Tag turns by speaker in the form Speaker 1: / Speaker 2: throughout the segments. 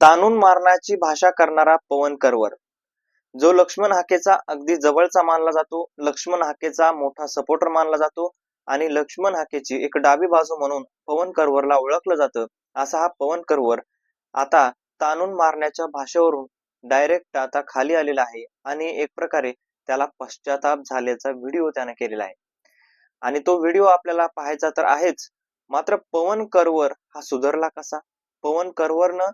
Speaker 1: ताणून मारण्याची भाषा करणारा पवन करवर. जो लक्ष्मण हाकेचा अगदी जवळचा मानला जातो लक्ष्मण हाकेचा मोठा सपोर्टर मानला जातो आणि लक्ष्मण हाकेची एक डावी बाजू म्हणून पवन करवरला ओळखलं जातं असा हा पवन करवर आता ताणून मारण्याच्या भाषेवरून डायरेक्ट आता खाली आलेला आहे आणि एक प्रकारे त्याला पश्चाताप झाल्याचा व्हिडिओ त्याने केलेला आहे. आणि तो व्हिडिओ आपल्याला पाहायचा तर आहेच मात्र पवन करवर हा सुधारला कसा? पवन करवरनं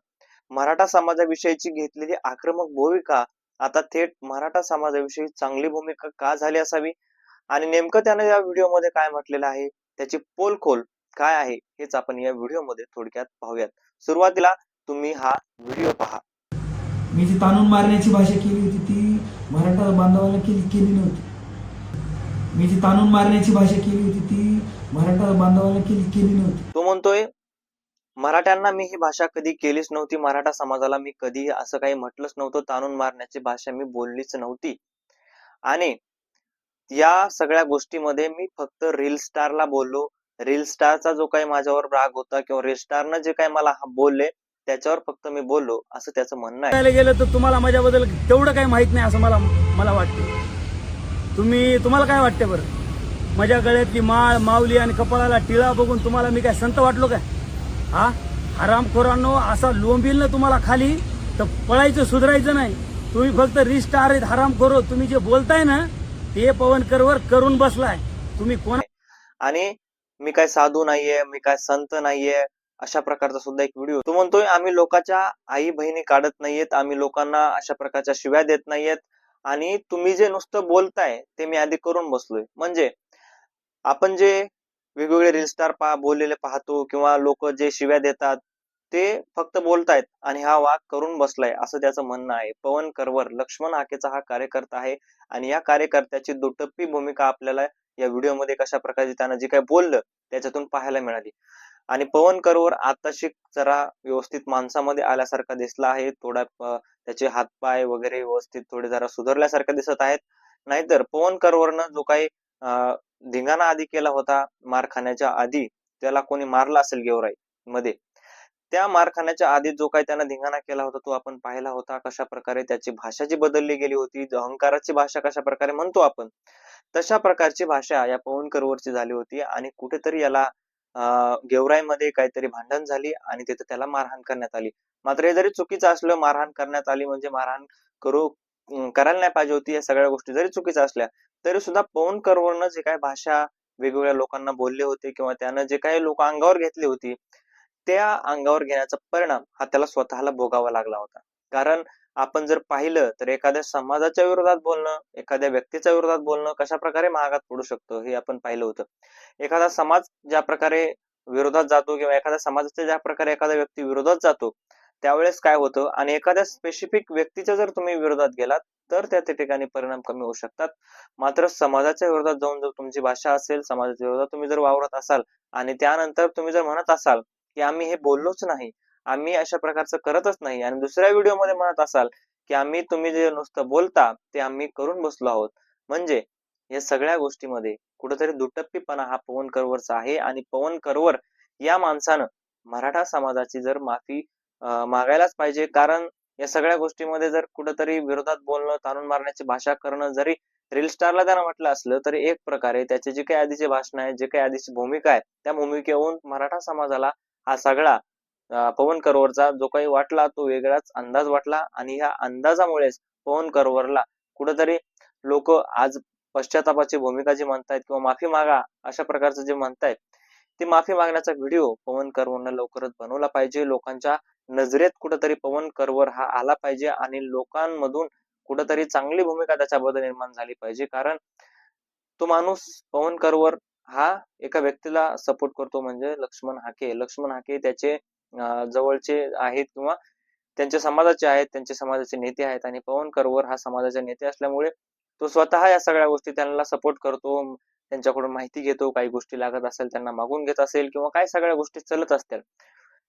Speaker 1: मराठा समाजाविषयीची घेतलेली आक्रमक भूमिका आता थेट मराठा समाजाविषयी चांगली भूमिका का झाली असावी? आणि नेमकं त्याने या व्हिडिओमध्ये काय म्हटलेलं आहे? त्याची पोलखोल काय आहे? हेच आपण या व्हिडिओमध्ये थोडक्यात पाहूयात. सुरुवातीला तुम्ही हा व्हिडिओ पहा.
Speaker 2: मी जी ताणून मारण्याची भाषा केली होती ती मराठा बांधवांना केली केली नव्हती. मी जी ताणून मारण्याची भाषा केली होती ती मराठा बांधवांना केली केली नव्हती.
Speaker 1: तो म्हणतोय मराठ्यांना मी ही भाषा कधी केलीच नव्हती. मराठा समाजाला मी कधी असं काही म्हटलंच नव्हतं. ताणून मारण्याची भाषा मी बोललीच नव्हती. आणि या सगळ्या गोष्टीमध्ये मी फक्त रील स्टारला बोललो. रील स्टारचा जो काही माझ्यावर राग होता किंवा रील स्टारनं जे काही मला बोलले त्याच्यावर फक्त मी बोललो असं त्याचं म्हणणं आहे.
Speaker 3: गेलं तर तुम्हाला माझ्याबद्दल तेवढं काही माहीत नाही असं मला मला वाटतं. तुम्ही तुम्हाला काय वाटतं बरं? माझ्या गळ्यातली माळ माऊली आणि कपाळाला टिळा बघून तुम्हाला मी काय संत वाटलो काय? हा? हरामखोरांनो असा लोंबील ना तुम्हाला खाली तर पळायचं सुधारायचं नाही. तुम्ही फक्त रिस्टार आहेत हरामखोरो. तुम्ही जे बोलताय ना ते पवनकरवर करून बसलाय. तुम्ही कोण
Speaker 1: आणि मी काय साधू नाहीये मी काय संत नाहीये अशा प्रकारचा सुद्धा एक व्हिडिओ तो म्हणतोय आम्ही लोकांच्या आई बहिणी काढत नाहीयेत आम्ही लोकांना अशा प्रकारच्या शिव्या देत नाहीयेत. आणि तुम्ही जे नुसतं बोलताय ते मी आधी करून बसलोय. म्हणजे आपण जे वेगवेगळे रील स्टार पा बोललेले पाहतो किंवा लोक जे शिव्या देतात ते फक्त बोलतायत आणि हा वाक करून बसलाय असं त्याचं म्हणणं आहे. पवन करवर लक्ष्मण हाकेचा हा कार्यकर्ता आहे आणि या कार्यकर्त्याची दुटप्पी भूमिका आपल्याला या व्हिडिओमध्ये कशा प्रकारे त्यानं जे काही बोललं त्याच्यातून पाहायला मिळाली. आणि पवन करवर आताशी जरा व्यवस्थित माणसामध्ये आल्यासारखा दिसला आहे थोडा त्याचे हातपाय वगैरे व्यवस्थित थोडे जरा सुधारल्यासारखे दिसत आहेत. नाहीतर पवन करवरनं जो काही धिंगाणा आधी केला होता मारखान्याच्या आधी त्याला कोणी मारला असेल गेवराई मध्ये त्या मारखान्याच्या आधी जो काही त्यानं धिंगाणा केला होता तो आपण पाहिला होता कशा प्रकारे त्याची भाषा जी बदलली गेली होती अहंकाराची भाषा कशा प्रकारे म्हणतो आपण तशा प्रकारची भाषा या पवनकरवरची झाली होती आणि कुठेतरी याला अं, गेवराईमध्ये काहीतरी भांडण झाली आणि तिथे त्याला मारहाण करण्यात आली. मात्र हे जरी चुकीचं असलं मारहाण करण्यात आली म्हणजे मारहाण करू करायला नाही पाहिजे होती या सगळ्या गोष्टी जरी चुकीच्या असल्या तरी सुद्धा पवन करवरनं जे काही भाषा वेगवेगळ्या लोकांना बोलले होते किंवा त्यानं जे काही लोक अंगावर घेतली होती त्या अंगावर घेण्याचा परिणाम हा त्याला स्वतःला भोगावा लागला होता. कारण आपण जर पाहिलं तर एखाद्या समाजाच्या विरोधात बोलणं एखाद्या व्यक्तीच्या विरोधात बोलणं कशा प्रकारे महागात पडू शकतो हे आपण पाहिलं होतं. एखादा समाज ज्या प्रकारे विरोधात जातो किंवा एखाद्या समाजाच्या ज्या प्रकारे एखादा व्यक्ती विरोधात जातो त्यावेळेस काय होतं? आणि एखाद्या स्पेसिफिक व्यक्तीच्या जर तुम्ही विरोधात गेलात तर त्या त्या ठिकाणी परिणाम कमी होऊ शकतात. मात्र समाजाच्या विरोधात जाऊन जर तुमची भाषा असेल समाजाच्या विरोधात तुम्ही जर वावरत असाल आणि त्यानंतर तुम्ही जर म्हणत असाल की आम्ही हे बोललोच नाही आम्ही अशा प्रकारचं करतच नाही आणि दुसऱ्या व्हिडिओमध्ये म्हणत असाल की आम्ही तुम्ही जे नुसतं बोलता ते आम्ही करून बसलो आहोत. म्हणजे या सगळ्या गोष्टीमध्ये कुठेतरी दुटप्पीपणा हा पवन करवरचा आहे आणि पवन करवर या माणसानं मराठा समाजाची जर माफी मागायलाच पाहिजे. कारण या सगळ्या गोष्टीमध्ये जर कुठंतरी विरोधात बोलणं ताणून मारण्याची भाषा करणं जरी रील स्टारला त्यानं म्हटलं असलं तरी एक प्रकारे त्याचे जे काही आधीचे भाषण आहे जे काही आधीची भूमिका आहे त्या भूमिकेहून मराठा समाजाला हा सगळा पवन करोवरचा जो काही वाटला तो वेगळाच अंदाज वाटला आणि ह्या अंदाजामुळेच पवन करोवरला कुठंतरी लोक आज पश्चातापाची भूमिका जी म्हणतायत किंवा माफी मागा अशा प्रकारचं जे म्हणतायत ती माफी मागण्याचा व्हिडिओ पवन करवरनं लवकरच बनवला पाहिजे. लोकांच्या नजरेत कुठंतरी पवन करवर हा आला पाहिजे आणि लोकांमधून कुठंतरी चांगली भूमिका त्याच्याबद्दल निर्माण झाली पाहिजे. कारण तो माणूस पवन करवर हा एका व्यक्तीला सपोर्ट करतो म्हणजे लक्ष्मण हाके. लक्ष्मण हाके त्याचे जवळचे आहेत किंवा त्यांच्या समाजाचे आहेत त्यांचे समाजाचे नेते आहेत आणि पवन करवर हा समाजाचे नेते असल्यामुळे तो स्वतः या सगळ्या गोष्टी त्यांना सपोर्ट करतो त्यांच्याकडून माहिती घेतो काही गोष्टी लागत असेल त्यांना मागून घेत असेल किंवा काय सगळ्या गोष्टी चालत असतील.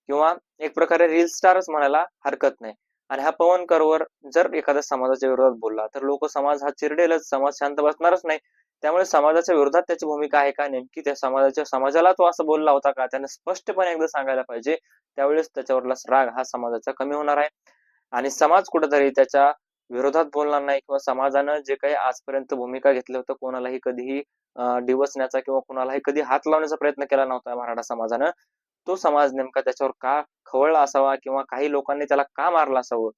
Speaker 1: किंवा एक प्रकारे रील स्टारच म्हणायला हरकत नाही. आणि हा पवन करवर जर एखाद्या समाजाच्या विरोधात बोलला तर लोक समाज हा चिरडेलच समाज शांत बसणारच नाही. त्यामुळे समाजाच्या विरोधात त्याची भूमिका आहे का नेमकी? त्या समाजाच्या समाजाला तो असं बोलला होता का? त्याने स्पष्टपणे एकदा सांगायला पाहिजे. त्यावेळेस त्याच्यावरला राग हा समाजाचा कमी होणार आहे. आणि समाज कुठेतरी त्याच्या विरोधात बोलणार नाही किंवा समाजानं जे काही आजपर्यंत भूमिका घेतलं होतं कोणालाही कधीही डिवसण्याचा किंवा कोणालाही कधी हात लावण्याचा प्रयत्न केला नव्हता मराठा समाजानं. तो समाज नेमका त्याच्यावर का खवळला असावा किंवा काही लोकांनी त्याला का मारलं असावं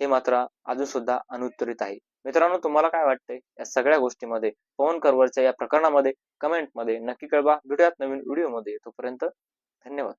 Speaker 1: हे मात्र अजून सुद्धा अनुत्तरित आहे. मित्रांनो तुम्हाला काय वाटतंय या सगळ्या गोष्टीमध्ये? पवन करवरच्या या प्रकरणामध्ये कमेंटमध्ये नक्की कळवा. भेटूयात नवीन व्हिडिओमध्ये तोपर्यंत धन्यवाद.